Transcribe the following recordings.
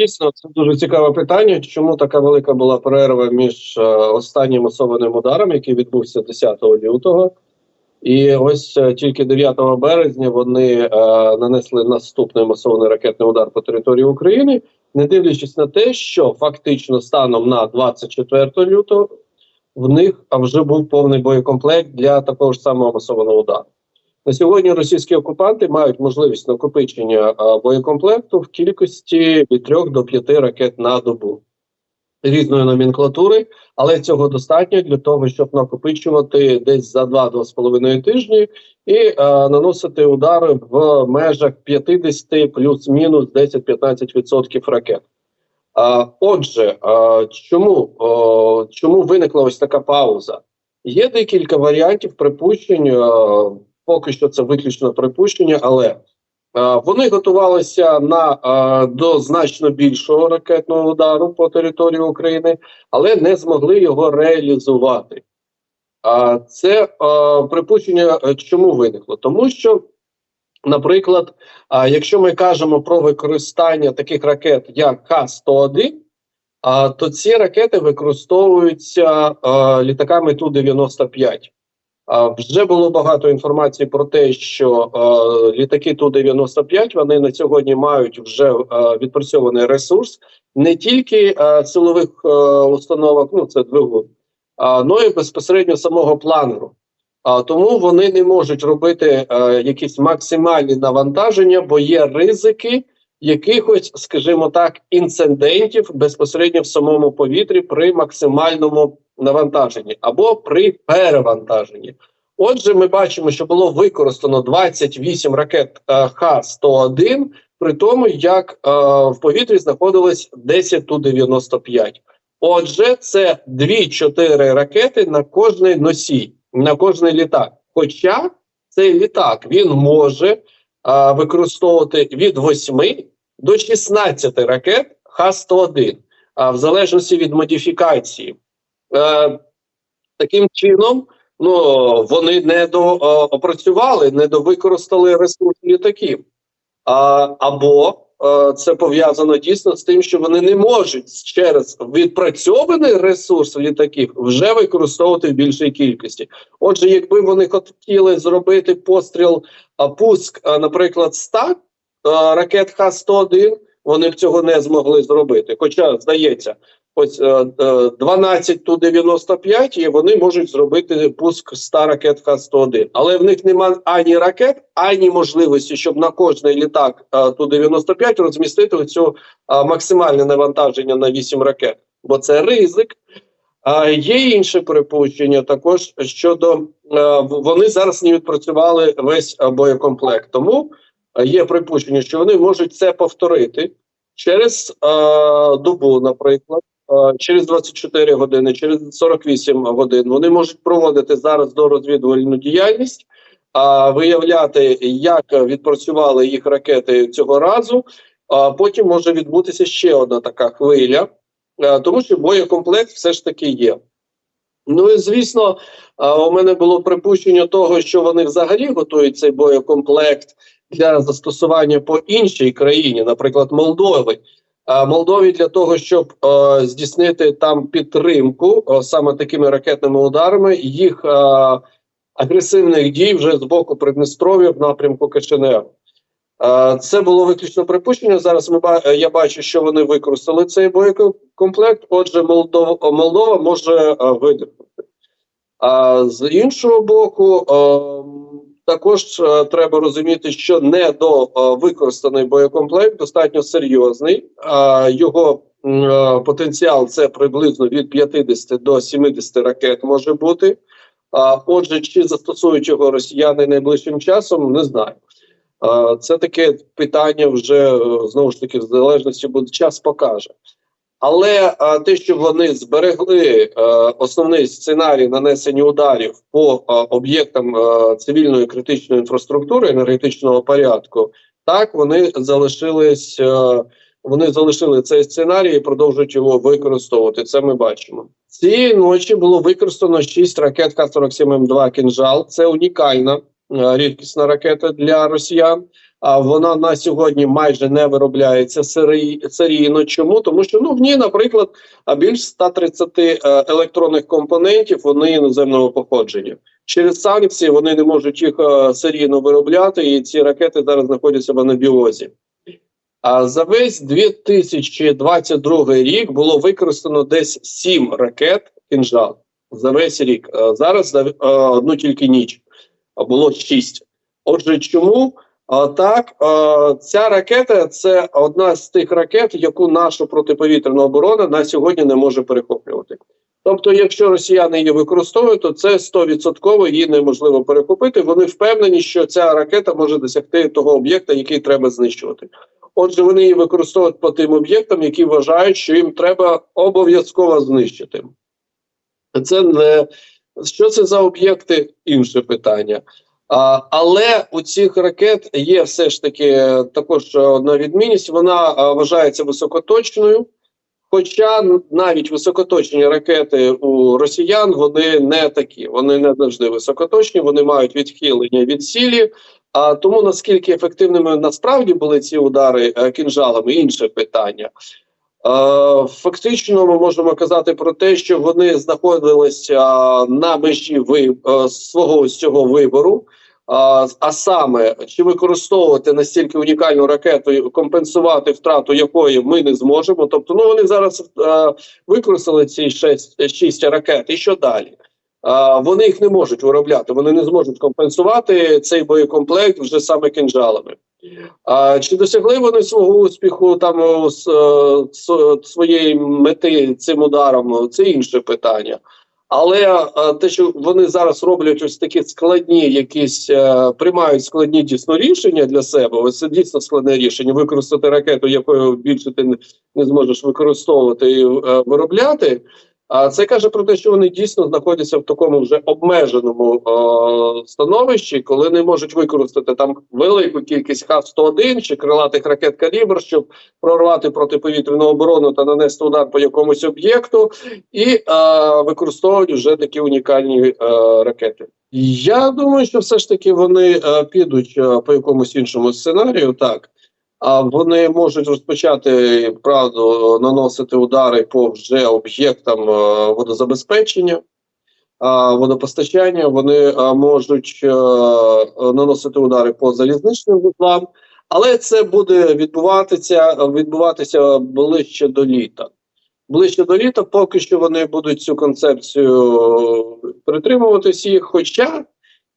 Дійсно, це дуже цікаве питання. Чому така велика була перерва між е, останнім масованим ударом, який відбувся 10 лютого, і ось е, тільки 9 березня вони е, нанесли наступний масований ракетний удар по території України, не дивлячись на те, що фактично станом на 24 лютого в них вже був повний боєкомплект для такого ж самого масованого удару. На сьогодні російські окупанти мають можливість накопичення боєкомплекту в кількості від 3 до 5 ракет на добу різної номенклатури, але цього достатньо для того, щоб накопичувати десь за 2-2,5 тижні і а, наносити удари в межах 50 плюс-мінус 10-15% ракет. А, Отже, а, чому, а, чому виникла ось така пауза? Є декілька варіантів припущень. а, Поки що це виключно припущення, але е, вони готувалися на е, до значно більшого ракетного удару по території України, але не змогли його реалізувати. А це е, припущення чому виникло? Тому що, наприклад, якщо ми кажемо про використання таких ракет, як Х-101, то ці ракети використовуються літаками Ту-95. Вже було багато інформації про те, що е, літаки Ту-95 вони на сьогодні мають вже е, відпрацьований ресурс не тільки е, силових е, установок, ну це двигун, а ну і безпосередньо самого планеру. А тому вони не можуть робити е, якісь максимальні навантаження, бо є ризики якихось, скажімо так, інцидентів безпосередньо в самому повітрі при максимальному навантаженні або при перевантаженні. Отже, ми бачимо, що було використано 28 ракет е, Х-101, при тому, як е, в повітрі знаходилось 10 Ту-95. Отже, це 2-4 ракети на кожний носій, на кожний літак. Хоча цей літак він може використовувати від 8 до 16 ракет Х-101, а в залежності від модифікації. Е, Таким чином, ну вони не доопрацювали, не довикористали ресурс літаків. А, Або це пов'язано дійсно з тим, що вони не можуть через відпрацьований ресурс літаків вже використовувати в більшій кількості. Отже, якби вони хотіли зробити постріл, а пуск, наприклад, 100 а, ракет Х-101, вони б цього не змогли зробити. Хоча здається, ось е, е, 12 ту 95 і вони можуть зробити пуск 100 ракет Х-101. Але в них немає ані ракет, ані можливості, щоб на кожний літак е, ту 95 розмістити цю е, максимальне навантаження на 8 ракет, бо це ризик. А є інше припущення також щодо е, вони зараз не відпрацювали весь е, боєкомплект. Тому е, є припущення, що вони можуть це повторити через е, добу, наприклад, е, через 24 години, через 48 годин. Вони можуть проводити зараз дорозвідувальну діяльність, а виявляти, як відпрацювали їх ракети цього разу. А потім може відбутися ще одна така хвиля. Е, тому що боєкомплект все ж таки є. Ну і звісно, е, у мене було припущення того, що вони взагалі готують цей боєкомплект для застосування по іншій країні, наприклад, Молдови. А Молдові для того, щоб е, здійснити там підтримку е, саме такими ракетними ударами, їх е, агресивних дій вже з боку Придністров'я в напрямку Кишиневу. Е, Це було виключно припущення. Зараз ми е, я бачу, що вони використали цей боєкомплект. Отже, Молдова, Молдова може е, видихнути. А з іншого боку, е, також е, треба розуміти, що недовикористаний боєкомплект достатньо серйозний. Е, його е, потенціал це приблизно від 50 до 70 ракет може бути. А отже, чи застосують його росіяни найближчим часом, не знаю. Е, Це таке питання вже е, знову ж таки в залежності буде час покаже. Але е, те, що вони зберегли е, основний сценарій нанесення ударів по об'єктам е, цивільної критичної інфраструктури енергетичного порядку, так вони залишились, е, вони залишили цей сценарій і продовжують його використовувати. Це ми бачимо. Цієї ночі було використано 6 ракет Х-47М2 «Кінжал». Це унікальна рідкісна ракета для росіян. А вона на сьогодні майже не виробляється серійно. Чому? Тому що ну в ній, наприклад, більш 130 е, електронних компонентів вони іноземного походження. Через санкції вони не можуть їх е, серійно виробляти, і ці ракети зараз знаходяться в анабіозі. А за весь 2022 рік було використано десь 7 ракет кінжал за весь рік. Е, Зараз за одну тільки ніч а було 6. Отже, чому? Так, ця ракета це одна з тих ракет, яку наша протиповітряна оборона на сьогодні не може перехоплювати. Тобто, якщо росіяни її використовують, то це 100% її неможливо перехопити. Вони впевнені, що ця ракета може досягти того об'єкта, який треба знищувати. Отже, вони її використовують по тим об'єктам, які вважають, що їм треба обов'язково знищити. Це не що це за об'єкти? Інше питання. Але у цих ракет є все ж таки е, також одна відмінність. Вона а, вважається високоточною. Хоча навіть високоточні ракети у росіян вони не такі, вони не завжди високоточні, вони мають відхилення від цілі. А тому наскільки ефективними насправді були ці удари е, кінжалами, інше питання. Е, фактично, ми можемо казати про те, що вони знаходилися на межі е, свого цього вибору. А, саме чи використовувати настільки унікальну ракету, і компенсувати втрату якої ми не зможемо. Тобто, ну вони зараз а, використали ці шесть шість ракет, і що далі? Вони їх не можуть виробляти, вони не зможуть компенсувати цей боєкомплект вже саме кинжалами. А чи досягли вони свого успіху там з, з своєї мети цим ударом? Це інше питання. Але е, те, що вони зараз роблять ось такі складні, якісь е, приймають складні дійсно рішення для себе. Ось це дійсно складне рішення використати ракету, якою більше ти не, зможеш використовувати і е, виробляти. А це каже про те, що вони дійсно знаходяться в такому вже обмеженому е, становищі, коли не можуть використати там велику кількість Х-101 чи крилатих ракет калібр, щоб прорвати протиповітряну оборону та нанести удар по якомусь об'єкту, і е, використовують вже такі унікальні е, ракети. Я думаю, що все ж таки вони е, підуть е, по якомусь іншому сценарію, так. А вони можуть розпочати правду наносити удари по вже об'єктам е, водозабезпечення, е, водопостачання. Вони е, можуть наносити удари по залізничним вузлам, але це буде відбуватися відбуватися ближче до літа. Ближче до літа, поки що вони будуть цю концепцію притримуватись їх. Хоча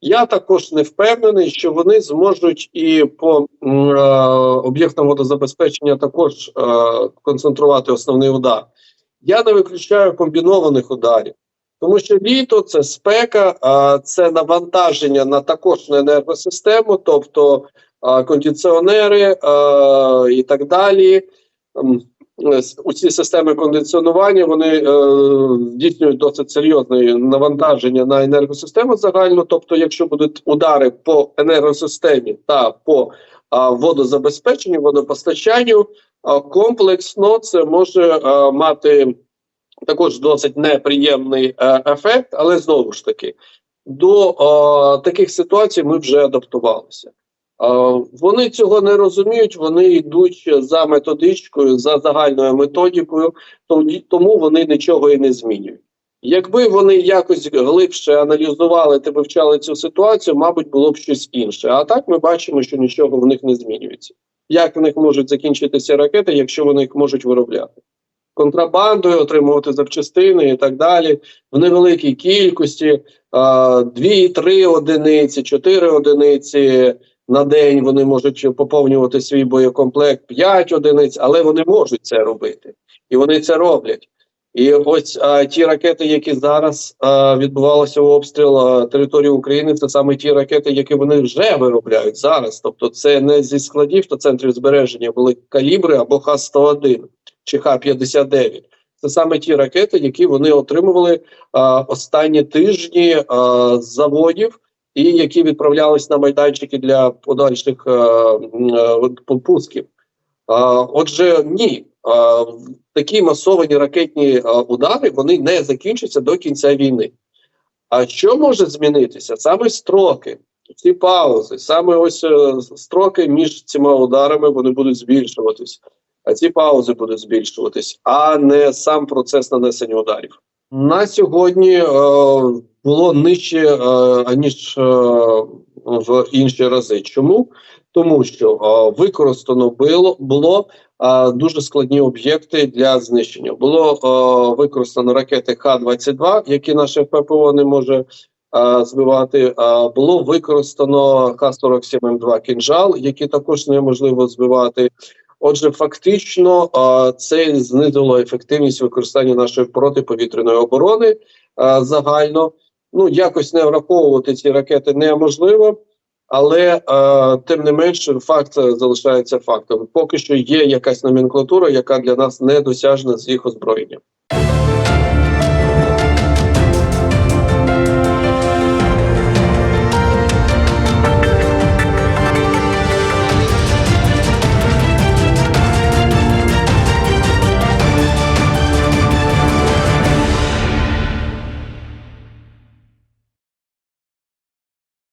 я також не впевнений, що вони зможуть і по е, об'єктам водозабезпечення також е, концентрувати основний удар. Я не виключаю комбінованих ударів, тому що літо це спека, е, це навантаження на також на енергосистему, тобто е, кондиціонери е, і так далі. Е, усі системи кондиціонування вони е, здійснюють досить серйозне навантаження на енергосистему загальну. Тобто, якщо будуть удари по енергосистемі та по водозабезпеченню, водопостачанню, комплексно це може а, мати також досить неприємний е, ефект, але знову ж таки до а, таких ситуацій ми вже адаптувалися. Вони цього не розуміють, вони йдуть за методичкою, за загальною методикою, тому вони нічого і не змінюють. Якби вони якось глибше аналізували та вивчали цю ситуацію, мабуть, було б щось інше. А так ми бачимо, що нічого в них не змінюється. Як в них можуть закінчитися ракети, якщо вони їх можуть виробляти? Контрабандою отримувати запчастини і так далі в невеликій кількості: дві-три одиниці, чотири одиниці на день вони можуть поповнювати свій боєкомплект 5 одиниць, але вони можуть це робити, і вони це роблять. І ось а, ті ракети, які зараз а, відбувалися обстріл території України, це саме ті ракети, які вони вже виробляють зараз. Тобто, це не зі складів та центрів збереження були калібри або Х-101 чи Х-59. Це саме ті ракети, які вони отримували а, останні тижні а, з заводів і які відправлялись на майданчики для подальших е, е, пусків. Отже, ні, такі масовані ракетні удари вони не закінчаться до кінця війни. А що може змінитися? Саме строки. ці паузи, саме ось е, строки між цими ударами вони будуть збільшуватись, а ці паузи будуть збільшуватись, а не сам процес нанесення ударів. На сьогодні е, було нижче е, аніж е, в інші рази. Чому? Тому що е, використано було, було е, дуже складні об'єкти для знищення. Було е, використано ракети Х-22, які наше ППО не може е, збивати. Е, було використано Х-47М2 кінжал, які також неможливо збивати. Отже, фактично, е, це знизило ефективність використання нашої протиповітряної оборони е, загально. Ну якось не враховувати ці ракети неможливо, але е, тим не менше, факт залишається фактом. Поки що є якась номенклатура, яка для нас недосяжна з їх озброєнням.